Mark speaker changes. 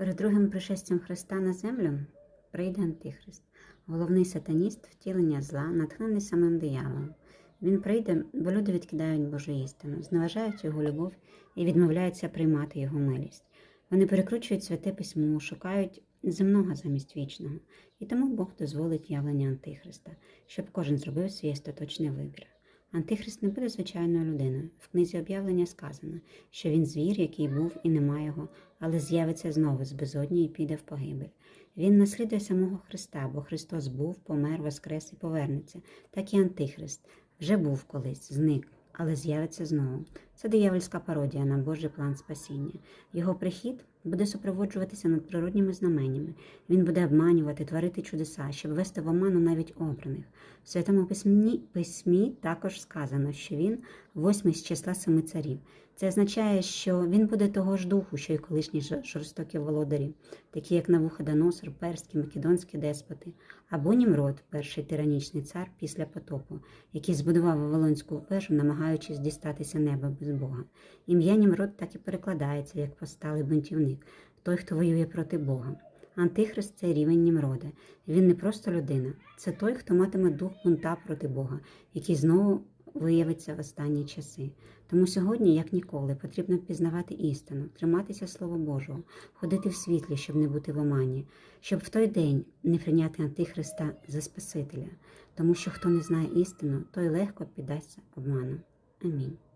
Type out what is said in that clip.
Speaker 1: Перед другим пришестям Христа на землю прийде Антихрист, головний сатаніст втілення зла, натхнений самим дияволом. Він прийде, бо люди відкидають Божу істину, зневажають його любов і відмовляються приймати його милість. Вони перекручують святе письмо, шукають земного замість вічного, і тому Бог дозволить явлення Антихриста, щоб кожен зробив свій остаточний вибір. Антихрист не буде звичайною людиною. В книзі об'явлення сказано, що він звір, який був і нема його, але з'явиться знову з безодні і піде в погибель. Він наслідує самого Христа, бо Христос був, помер, воскрес і повернеться, так і Антихрист вже був колись, зник, але з'явиться знову. Це диявольська пародія на Божий план спасіння. Його прихід буде супроводжуватися надприродніми знаменнями. Він буде обманювати, творити чудеса, щоб вести в оману навіть обраних. В святому письмі, письмі також сказано, що він восьмий з числа семи царів. Це означає, що він буде того ж духу, що й колишні жорстокі володарі, такі як Навуходоносор, перські, македонські деспоти, або Німрод, перший тиранічний цар після потопу, який збудував Вавилонську вежу, намагаючись дістатися неба без Бога. Ім'я Німрод так і перекладається як посталий бунтівник, той, хто воює проти Бога. Антихрист це рівень Німрода. Він не просто людина, це той, хто матиме дух бунта проти Бога, який знову виявиться в останні часи. Тому сьогодні, як ніколи, потрібно пізнавати істину, триматися Слова Божого, ходити в світлі, щоб не бути в омані, щоб в той день не прийняти Антихриста за Спасителя, тому що хто не знає істину, той легко піддасться обману. Амінь.